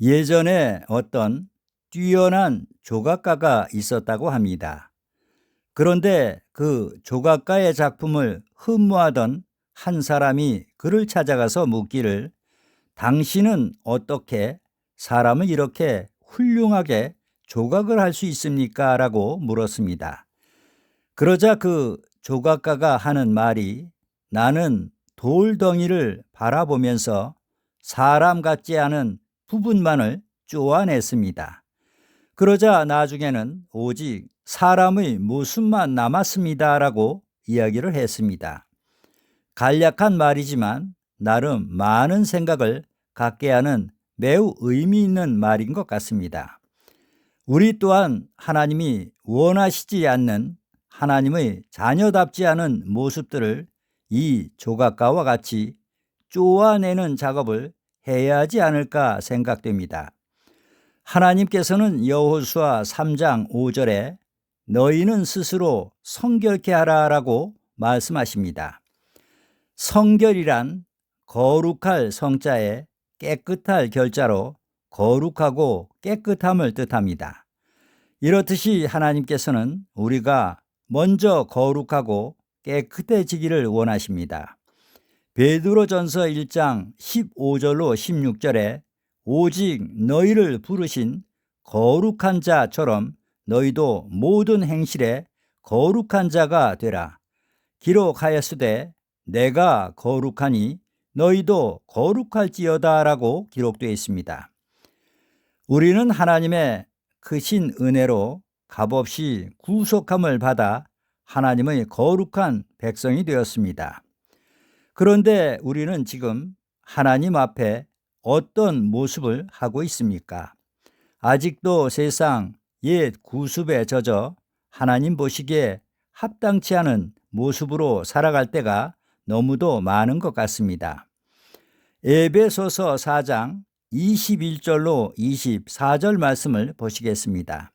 예전에 어떤 뛰어난 조각가가 있었다고 합니다. 그런데 그 조각가의 작품을 흠모하던 한 사람이 그를 찾아가서 묻기를 당신은 어떻게 사람을 이렇게 훌륭하게 조각을 할 수 있습니까? 라고 물었습니다. 그러자 그 조각가가 하는 말이 나는 돌덩이를 바라보면서 사람 같지 않은 부분만을 쪼아냈습니다. 그러자 나중에는 오직 사람의 모습만 남았습니다. 라고 이야기를 했습니다. 간략한 말이지만 나름 많은 생각을 갖게 하는 매우 의미 있는 말인 것 같습니다. 우리 또한 하나님이 원하시지 않는 하나님의 자녀답지 않은 모습들을 이 조각가와 같이 쪼아내는 작업을 해야 하지 않을까 생각됩니다. 하나님께서는 여호수아 3장 5절에 너희는 스스로 성결케 하라라고 말씀하십니다. 성결이란 거룩할 성자에 깨끗할 결자로 거룩하고 깨끗함을 뜻합니다. 이렇듯이 하나님께서는 우리가 먼저 거룩하고 깨끗해지기를 원하십니다. 베드로전서 1장 15절로 16절에 오직 너희를 부르신 거룩한 자처럼 너희도 모든 행실에 거룩한 자가 되라. 기록하였으되 내가 거룩하니 너희도 거룩할지어다라고 기록되어 있습니다. 우리는 하나님의 크신 은혜로 값없이 구속함을 받아 하나님의 거룩한 백성이 되었습니다. 그런데 우리는 지금 하나님 앞에 어떤 모습을 하고 있습니까? 아직도 세상 옛 구습에 젖어 하나님 보시기에 합당치 않은 모습으로 살아갈 때가 너무도 많은 것 같습니다. 에베소서 4장 21절로 24절 말씀을 보시겠습니다.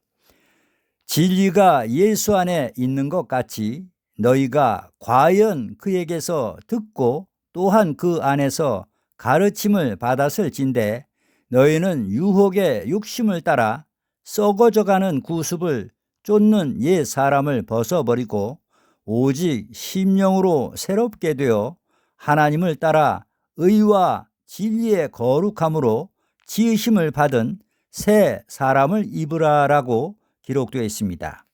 진리가 예수 안에 있는 것 같이 너희가 과연 그에게서 듣고 또한 그 안에서 가르침을 받았을진데 너희는 유혹의 욕심을 따라 썩어져가는 구습을 쫓는 옛 사람을 벗어버리고 오직 심령으로 새롭게 되어 하나님을 따라 의와 진리의 거룩함으로 지으심을 받은 새 사람을 입으라라고 기록되어 있습니다.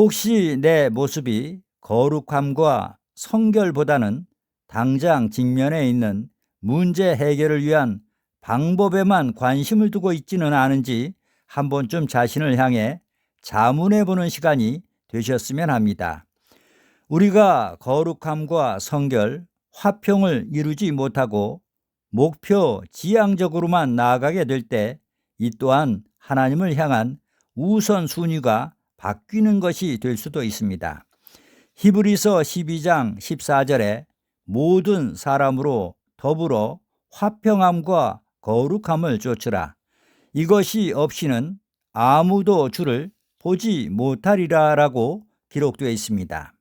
혹시 내 모습이 거룩함과 성결보다는 당장 직면에 있는 문제 해결을 위한 방법에만 관심을 두고 있지는 않은지 한 번쯤 자신을 향해 자문해 보는 시간이 되셨으면 합니다. 우리가 거룩함과 성결, 화평을 이루지 못하고 목표 지향적으로만 나아가게 될 때 이 또한 하나님을 향한 우선순위가 바뀌는 것이 될 수도 있습니다. 히브리서 12장 14절에 모든 사람으로 더불어 화평함과 거룩함을 쫓으라. 이것이 없이는 아무도 주를 보지 못하리라 라고 기록되어 있습니다.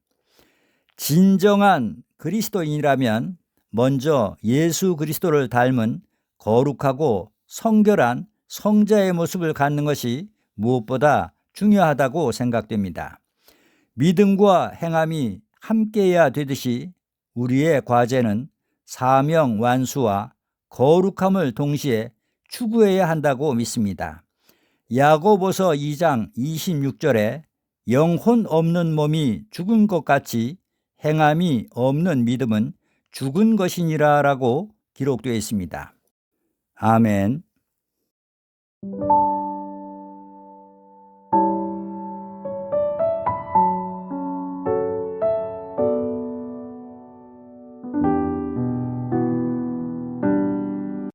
진정한 그리스도인이라면 먼저 예수 그리스도를 닮은 거룩하고 성결한 성자의 모습을 갖는 것이 무엇보다 중요하다고 생각됩니다. 믿음과 행함이 함께해야 되듯이 우리의 과제는 사명 완수와 거룩함을 동시에 추구해야 한다고 믿습니다. 야고보서 2장 26절에 영혼 없는 몸이 죽은 것 같이 행함이 없는 믿음은 죽은 것이니라 라고 기록되어 있습니다. 아멘.